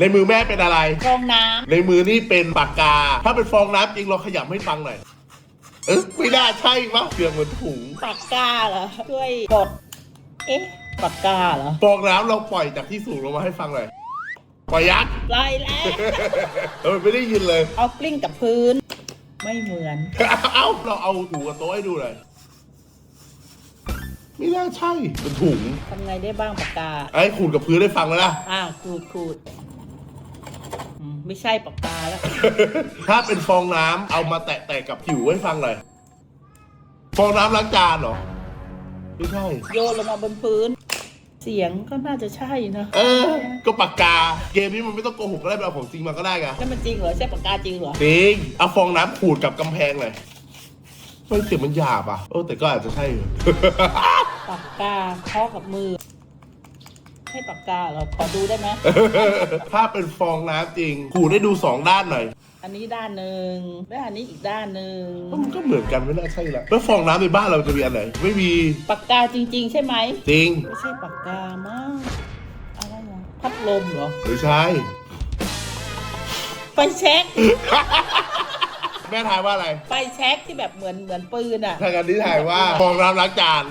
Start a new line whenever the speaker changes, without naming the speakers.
ในมือแม่เป็นอะไร
ฟองน้
ในมือนี่เป็นปากกา ถ้าเป็นฟองน้ำจริงเราขยับให้ฟังหน่อย เอ๊ะไม่น่าใช่ปะเสียงเหมือนถุงำ
ปากกาเหรอช่วยกด เอ๊ะปากกาเหรอ
ฟองน้ำเราปล่อยจากที่สูงลงมาให้ฟังหน่อย ปล่อยยักษ์
ไล่แล้ว
เออไม่ได้ยินเลย
เอากลิ้งกับพื้น ไม่เหมือน
เอ้าเราเอาถุงกับโต๊ะให้ดูหน่อย ไม่น่าใช่เป็นถุง
ทำไงได้บ้างปากกา
ไอ้ขูดกับพื้นได้ฟังแล้วนะ
อ่าขูดขูดอืม ไม่ใช่ปากกาแล้ว
ถ้าเป็นฟองน้ำเอามาแตะๆกับผิวให้ฟังหน่อยฟองน้ำล้างจานเหรอ ไม่ใช่
โยนลงมาบนพื้น เสียงก็น่าจะใช่นะ
เออ ก็ปากกา เกมนี้มันไม่ต้องโกหกก็ได้ไปเอาของจริงมาก็ได้ไง
นั่นมันจริงเหรอใช่ปากกาจริงเหรอ
จริงเอาฟองน้ำขูดกับกำแพงหน่อยไม่เสียงมันหยาบอะเออแต่ก็อาจจะใช่อยู่
ปากกาเคาะกับมือ ใช่ปากกาเหรอขอดูได้ไหม
ถ้าเป็นฟองน้ำจริงขูดได้ดูสองด้านหน่อย
อันนี้ด้านหนึ่งและอันนี้อีกด้านหนึ่ง
มันก็เหมือนกันไม่น่าใช่ละแล้วฟองน้ำในบ้านเราจะมีอันไหนไม่มี
ปากกาจริง ๆ ใช่ไหม
จริง
ไม่ใช่ปากกามากอะไรเหรอพัดลมเหรอ
ไม่ใช่
ไฟแช็ก
แม่ทายว่าอะไร
ไฟแช็กที่แบบเหมือนเหมือนปืนอะ
ทางการที่ถ่ายว่าฟองน้ำล้างจาน